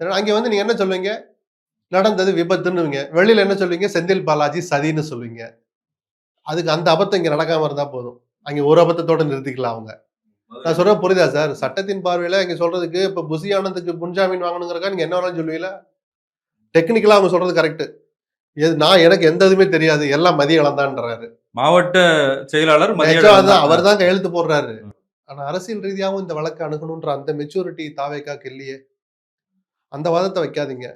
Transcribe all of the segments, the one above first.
அங்க வந்து நீங்க என்ன சொல்லுவீங்க நடந்தது விபத்துன்னுவீங்க. வெளியில என்ன சொல்லுவீங்க செந்தில் பாலாஜி சதின்னு சொல்லுவீங்க அதுக்கு அந்த அபத்தம் இங்க நடக்காம இருந்தா போதும். அங்க ஒரு அபத்தத்தோட நிறுத்திக்கலாம் அவங்க. நான் சொல்றேன் புரியுதா சார்? சட்டத்தின் பார்வையில இங்க சொல்றதுக்கு இப்ப புசி ஆனந்துக்கு முன்ஜாமீன் வாங்கணுங்கிறக்கா நீங்க என்ன வேணாலும் சொல்லுவீங்களா? டெக்னிக்கலா அவங்க சொல்றது கரெக்ட் எது நான் எனக்கு எந்த இதுவுமே தெரியாது. எல்லாம் மதிய இழந்தான்றாரு மாவட்ட செயலாளர் அவர் தான் கையெழுத்து போடுறாரு. ஆனா அரசியல் ரீதியாகவும் இந்த வழக்கை அணுகணுன்ற அந்த மெச்சூரிட்டி தாவேக்காக்கு இல்லையே அந்த வாதத்தை வைக்காதீங்க.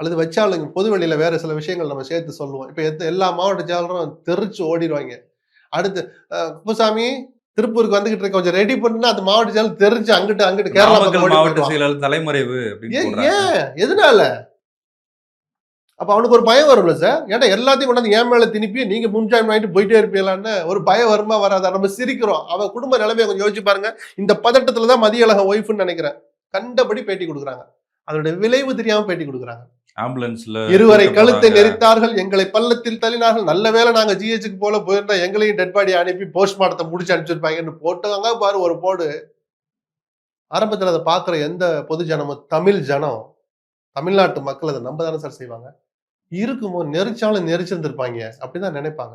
அல்லது வச்சாலுங்க பொது வெளியில வேற சில விஷயங்கள் நம்ம சேர்த்து சொல்லுவோம். இப்ப எத்த எல்லா மாவட்ட செயலரும் தெரிச்சு ஓடிடுவாங்க அடுத்து குப்புசாமி திருப்பூருக்கு வந்துகிட்டு இருக்க கொஞ்சம் ரெடி பண்ணுனா அந்த மாவட்ட செயலர் தெரிஞ்சு அங்கிட்டு அங்கிட்டு கேரளா மாவட்ட. செயலாளர் தலைமறைவு ஏன் ஏன்? எதனால? அப்ப அவனுக்கு ஒரு பயம் வரும்ல சார். ஏன்னா எல்லாத்தையும் கொண்டாந்து என் மேல திணிப்பி நீங்க முன்ஜாமீன் வாங்கிட்டு போயிட்டே இருப்பீங்களான்னு ஒரு பயம் வருமா வராதா? நம்ம சிரிக்கிறோம். அவன் குடும்ப நிலைமையை கொஞ்சம் யோசிச்சு பாருங்க. இந்த பதட்டத்துல தான் மதிய அழகன் ஒய்ஃப்னு நினைக்கிறேன். கண்டபடி பேட்டி கொடுக்குறாங்க. அதோட விளைவு தெரியாம பேட்டி கொடுக்குறாங்க. ஆம்புலன்ஸ்ல இருவரை கழுத்தை. நெரித்தார்கள் எங்களை பள்ளத்தில் தள்ளினார்கள். நல்ல வேளை நாங்க ஜிஹெச்சுக்கு போல போயிருந்தா எங்களையும் டெட் பாடி அனுப்பி போஸ்ட்மார்ட்டத்தை முடிச்சு அனுப்பிச்சிருப்பாங்கன்னு போட்டாங்க பாரு ஒரு போடு. ஆரம்பத்துல அதை பாக்குற எந்த பொது ஜனமும் தமிழ் ஜனம் தமிழ்நாட்டு மக்கள் அதை நம்ப தானே சார் செய்வாங்க. இருக்குமோ நெரிச்சாலும் நெரிச்சிருந்திருப்பாங்க அப்படிதான் நினைப்பாங்க.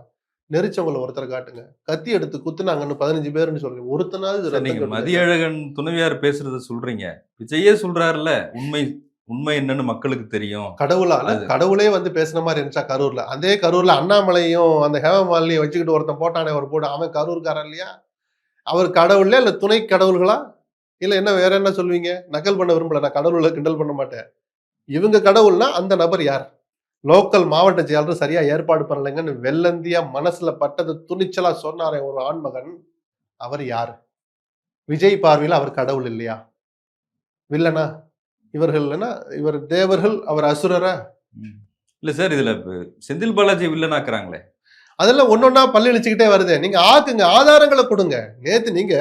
நெரிச்சவங்கள ஒருத்தர் காட்டுங்க. கத்தி எடுத்து குத்துனாங்கன்னு பதினஞ்சு பேருன்னு சொல்றீங்க ஒருத்தனாவது நீங்க. மதியழகன் துணைவியார் பேசுறத சொல்றீங்க. விஜயே சொல்றாருல உண்மை உண்மை என்னன்னு மக்களுக்கு தெரியும். கடவுளால கடவுளே வந்து பேசுன மாதிரி இருந்துச்சா கரூர்ல? அதே கரூர்ல அண்ணாமலையும் அந்த ஹேமமாலினியும் வச்சுக்கிட்டு ஒருத்தன் போட்டானே ஒரு போடு அவன் கரூர்காரன் இல்லையா? அவர் கடவுள்ல இல்ல துணை கடவுள்களா? இல்ல என்ன வேற என்ன சொல்லுவீங்க? நக்கல் பண்ண விரும்பல நான் கடவுளை கிண்டல் பண்ண மாட்டேன். இவங்க கடவுள்னா அந்த நபர் யார்? லோக்கல் மாவட்ட செயலர் சரியா ஏற்பாடு பண்ணலைங்கன்னு வெள்ளந்தியா மனசுல பட்டது துணிச்சலா சொன்னாரே ஒரு ஆண்மகன். அவர் யார்? விஜய் பார்வையில் அவர் கடவுள் இல்லையா? வில்லனா? இவர்கள் இல்லைன்னா இவர் தேவர்கள் அவர் அசுரரா. இல்ல சார் இதுல செந்தில் பாலாஜி வில்லனாக்குறாங்களே அதெல்லாம் ஒன்னொன்னா பல்லு இழிச்சுக்கிட்டே வருது. நீங்க ஆக்குங்க ஆதாரங்களை கொடுங்க. நேத்து நீங்க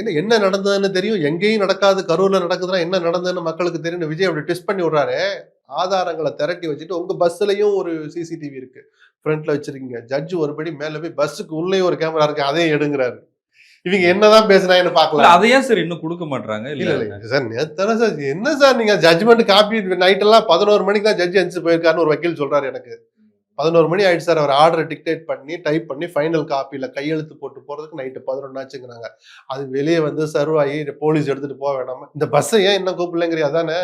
என்ன என்ன நடந்ததுன்னு தெரியும்? எங்கேயும் நடக்காது கரூர்ல நடக்குதுன்னா என்ன நடந்ததுன்னு மக்களுக்கு தெரியும் விஜய் அப்படி ட்விஸ்ட் பண்ணி விடுறாரு. ஆதாரங்களை திரட்டி வச்சுட்டு உங்க பஸ்லயும் ஒரு சிசிடிவி இருக்கு. ஃப்ரண்ட்ல வச்சிருக்கீங்க. ஜட்ஜ் ஒருபடி மேல போய் பஸ்ஸுக்கு உள்ளே ஒரு கேமரா இருக்கு அதையும் எடுங்கிறாரு. இவங்க என்னதான் பேசுனாங்கன்னு இல்ல பாக்கல அதை ஏன் சார் இன்னும் கொடுக்க மாட்டாங்க இல்ல இல்ல சார் நேத்தான சார் என்ன சார் நீங்க ஜட்ஜ்மெண்ட் காப்பி நைட் எல்லாம் பதினோரு மணிக்கு தான் ஜட்ஜ் எந்திரிச்சு போயிருக்காருன்னு ஒரு வக்கீல் சொல்றாரு எனக்கு. பதினோரு மணி ஆயிடுச்சு சார் அவர் ஆர்டரை டிக்டேட் பண்ணி டைப் பண்ணி ஃபைனல் காப்பியில கையெழுத்து போட்டு போறதுக்கு நைட்டு பதினொன்று ஆச்சுங்கிறாங்க அது வெளியே வந்து சர்வ் ஆகி போலீஸ் எடுத்துட்டு போக வேணாமா. இந்த பஸ்ஸை ஏன் இன்னும் கூப்பிடலங்கிறியா அதானே?